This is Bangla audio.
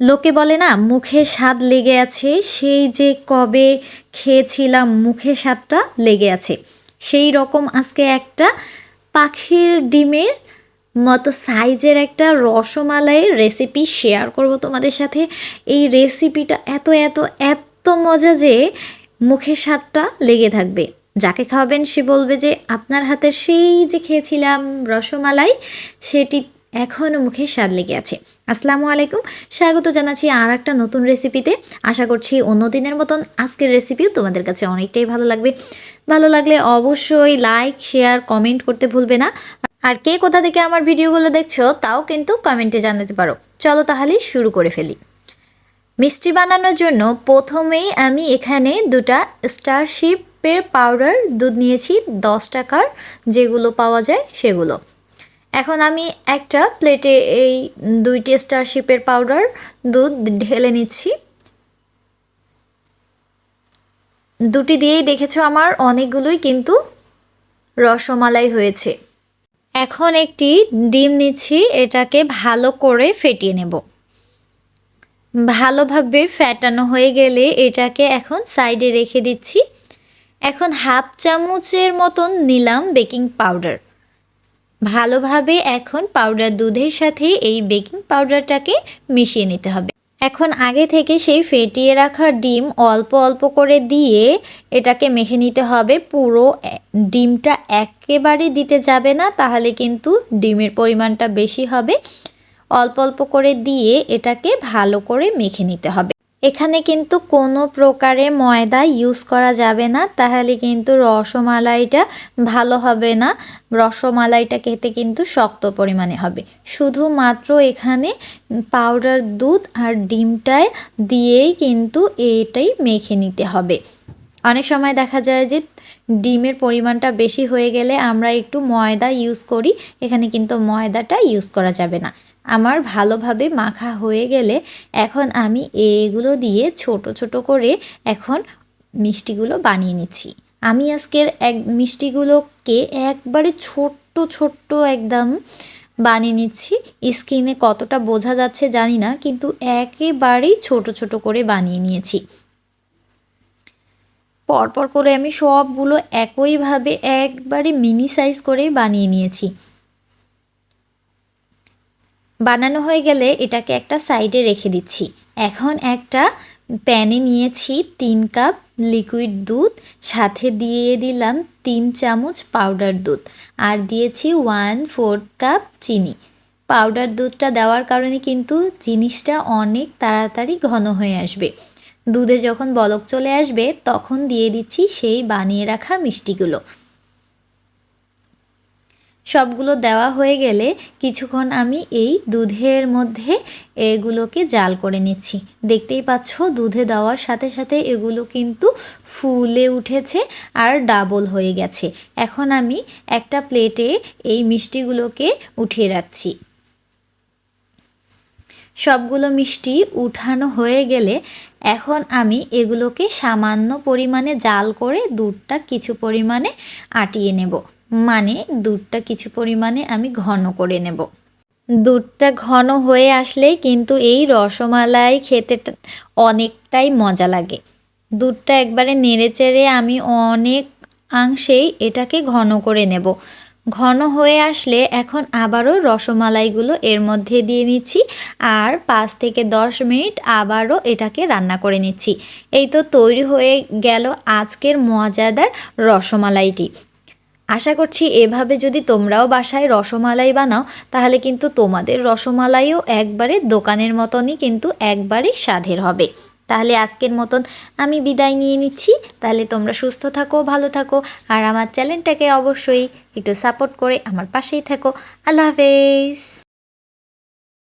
লোকে বলে না, মুখে স্বাদ লেগে আছে, সেই যে কবে খেয়েছিলাম মুখে স্বাদটা লেগে আছে। সেই রকম আজকে একটা পাখির ডিমের মতো সাইজের একটা রসমালাইয়ের রেসিপি শেয়ার করব তোমাদের সাথে। এই রেসিপিটা এত এত এত মজা যে মুখের স্বাদটা লেগে থাকবে। যাকে খাওয়াবেন সে বলবে যে, আপনার হাতের সেই যে খেয়েছিলাম রসমালাই, সেটি এখনও মুখে স্বাদ লেগে আছে। আসসালামু আলাইকুম। স্বাগত জানাচ্ছি আর একটা নতুন রেসিপিতে। আশা করছি অন্য দিনের মতন আজকের রেসিপিও তোমাদের কাছে অনেকটাই ভালো লাগবে। ভালো লাগলে অবশ্যই লাইক, শেয়ার, কমেন্ট করতে ভুলবে না। আর কে কোথা থেকে আমার ভিডিওগুলো দেখছ তাও কিন্তু কমেন্টে জানাতে পারো। চলো তাহলে শুরু করে ফেলি। মিষ্টি বানানোর জন্য প্রথমেই আমি এখানে দুটা স্টারশিপের পাউডার দুধ নিয়েছি, দশ টাকার। যেগুলো পাওয়া যায় সেগুলো। এখন আমি একটা প্লেটে এই দুইটি স্টারশিপের পাউডার দুধ ঢেলে নিচ্ছি। দুটি দিয়েই দেখেছ আমার অনেকগুলোই কিন্তু রসমালাই হয়েছে। এখন একটি ডিম নিচ্ছি, এটাকে ভালো করে ফেটিয়ে নেব। ভালোভাবে ফ্যাটানো হয়ে গেলে এটাকে এখন সাইডে রেখে দিচ্ছি। এখন হাফ চামচের মতন নিলাম বেকিং পাউডার। ভালোভাবে এখন পাউডার দুধের সাথে এই বেকিং পাউডারটাকে মিশিয়ে নিতে হবে। এখন আগে থেকে সেই ফেটিয়ে রাখা ডিম অল্প অল্প করে দিয়ে এটাকে মেখে নিতে হবে। পুরো ডিমটা একেবারে দিতে যাবে না, তাহলে কিন্তু ডিমের পরিমাণটা বেশি হবে। অল্প অল্প করে দিয়ে এটাকে ভালো করে মেখে নিতে হবে। এখানে কিন্তু কোনো প্রকারে ময়দা ইউজ করা যাবে না, তাহলে কিন্তু রসমালাইটা ভালো হবে না। রসমালাইটা খেতে কিন্তু শক্ত পরিমাণে হবে। শুধুমাত্র এখানে পাউডার দুধ আর ডিমটায় দিয়েই কিন্তু এটাই মেখে নিতে হবে। অনেক সময় দেখা যায় যে ডিমের পরিমাণটা বেশি হয়ে গেলে আমরা একটু ময়দা ইউজ করি, এখানে কিন্তু ময়দাটা ইউজ করা যাবে না। আমার ভালোভাবে মাখা হয়ে গেলে এখন আমি এগুলো দিয়ে ছোট ছোট করে এখন মিষ্টিগুলো বানিয়ে নিচ্ছি। আমি আজকের এক মিষ্টিগুলোকে একবারে ছোট্ট ছোট্ট একদম বানিয়ে নিচ্ছি। স্কিনে কতটা বোঝা যাচ্ছে জানি না, কিন্তু একেবারেই ছোট ছোট করে বানিয়ে নিয়েছি। পরপর করে আমি সবগুলো একইভাবে একবারে মিনি সাইজ করেই বানিয়ে নিয়েছি। বানানো হয়ে গেলে এটাকে একটা সাইডে রেখে দিচ্ছি। এখন একটা প্যানে নিয়েছি তিন কাপ লিকুইড দুধ, সাথে দিয়ে দিলাম তিন চামচ পাউডার দুধ, আর দিয়েছি ওয়ান ফোর্থ কাপ চিনি। পাউডার দুধটা দেওয়ার কারণে কিন্তু জিনিসটা অনেক তাড়াতাড়ি ঘন হয়ে আসবে। দুধে যখন বলক চলে আসবে, তখন দিয়ে দিচ্ছি সেই বানিয়ে রাখা মিষ্টিগুলো। সবগুলো দেওয়া হয়ে গেলে কিছুক্ষণ আমি এই দুধের মধ্যে এগুলোকে জাল করে নিচ্ছি। দেখতেই পাচ্ছ, দুধে দেওয়ার সাথে সাথে এগুলো কিন্তু ফুলে উঠেছে আর ডাবল হয়ে গেছে। এখন আমি একটা প্লেটে এই মিষ্টিগুলোকে উঠিয়ে রাখছি। সবগুলো মিষ্টি উঠানো হয়ে গেলে এখন আমি এগুলোকে সামান্য পরিমাণে জাল করে দুধটা কিছু পরিমাণে আটিয়ে নেব। মানে দুধটা কিছু পরিমাণে আমি ঘন করে নেব। দুধটা ঘন হয়ে আসলে কিন্তু এই রসমালাই খেতে অনেকটাই মজা লাগে। দুধটা একবারে নেড়ে চেড়ে আমি অনেক অংশেই এটাকে ঘন করে নেব। ঘন হয়ে আসলে এখন আবারও রসমালাইগুলো এর মধ্যে দিয়ে নিচ্ছি। আর পাঁচ থেকে দশ মিনিট আবারও এটাকে রান্না করে নিচ্ছি। এই তো তৈরি হয়ে গেল আজকের মজাদার রসমালাইটি। আশা করছি এভাবে যদি তোমরাও বাসায় রসমালাই বানাও, তাহলে কিন্তু তোমাদের রসমালাইও একবারে দোকানের মতনই কিন্তু একবারে স্বাদের হবে। তাহলে আজকের মতন আমি বিদায় নিয়ে নিচ্ছি। তাহলে তোমরা সুস্থ থাকো, ভালো থাকো, আর আমার চ্যানেলটাকে অবশ্যই একটু সাপোর্ট করে আমার পাশেই থাকো। আল্লাহ হাফেজ।